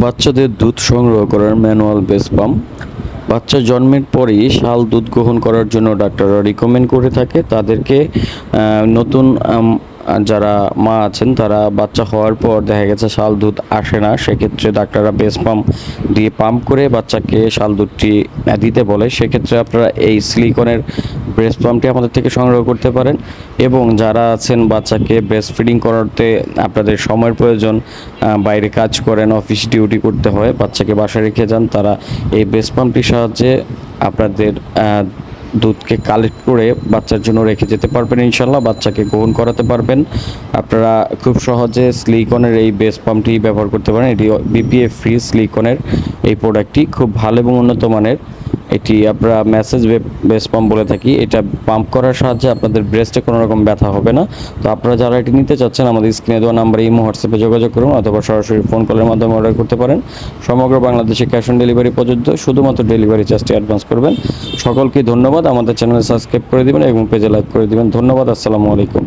বাচ্চাদের দুধ সংগ্রহ করার ম্যানুয়াল বেস পাম্প। বাচ্চা জন্মের পরেই শাল দুধ গ্রহণ করার জন্য ডাক্তাররা রিকমেন্ড করে থাকে। তাদেরকে নতুন যারা মা আছেন, তারা বাচ্চা হওয়ার পর দেখা গেছে শাল দুধ আসে না। সেক্ষেত্রে ডাক্তাররা বেস পাম্প দিয়ে পাম্প করে বাচ্চাকে শাল দুধটি দিতে বলে। সেক্ষেত্রে আপনারা এই সিলিকনের ব্রেস্ট পাম্পটি আমাদের থেকে সংগ্রহ করতে পারেন এবং যারা আছেন বাচ্চাকে ব্রেস্ট ফিডিং করাতে আপনাদের সময়ের প্রয়োজন বাইরে কাজ করেন অফিস ডিউটি করতে হয়, বাচ্চাকে বাসায় রেখে যান, তারা এই ব্রেস্ট পাম্পটির সাহায্যে আপনাদের দুধকে কালেক্ট করে বাচ্চার জন্য রেখে যেতে পারবেন ইনশাল্লাহ বাচ্চাকে গ্রহণ করাতে পারবেন। আপনারা খুব সহজে স্লিকনের এই বেস পাম্পটি ব্যবহার করতে পারেন। এটি বিপিএফ ফ্রি স্লিকনের এই প্রোডাক্টটি খুব ভালো এবং উন্নত মানের। এটি আমরা মেসেজ বেস পাম্প বলে থাকি। এটা পাম্প করার সাহায্যে আপনাদের ব্রেস্টে কোনো রকম ব্যথা হবে না। তো আপনারা যারা এটি নিতে চাচ্ছেন, আমাদের স্ক্রিনে দেওয়া নাম্বারে ইমো হোয়াটসঅ্যাপে যোগাযোগ করুন অথবা সরাসরি ফোন কলের মাধ্যমে অর্ডার করতে পারেন। সমগ্র বাংলাদেশে ক্যাশ অন ডেলিভারি প্রযোজ্য শুধুমাত্র ডেলিভারি চার্জটি অ্যাডভান্স করবেন। সকলকে ধন্যবাদ। আমাদের চ্যানেলে সাবস্ক্রাইব করে দিবেন এবং পেজে লাইক করে দিবেন। ধন্যবাদ। আসসালামু আলাইকুম।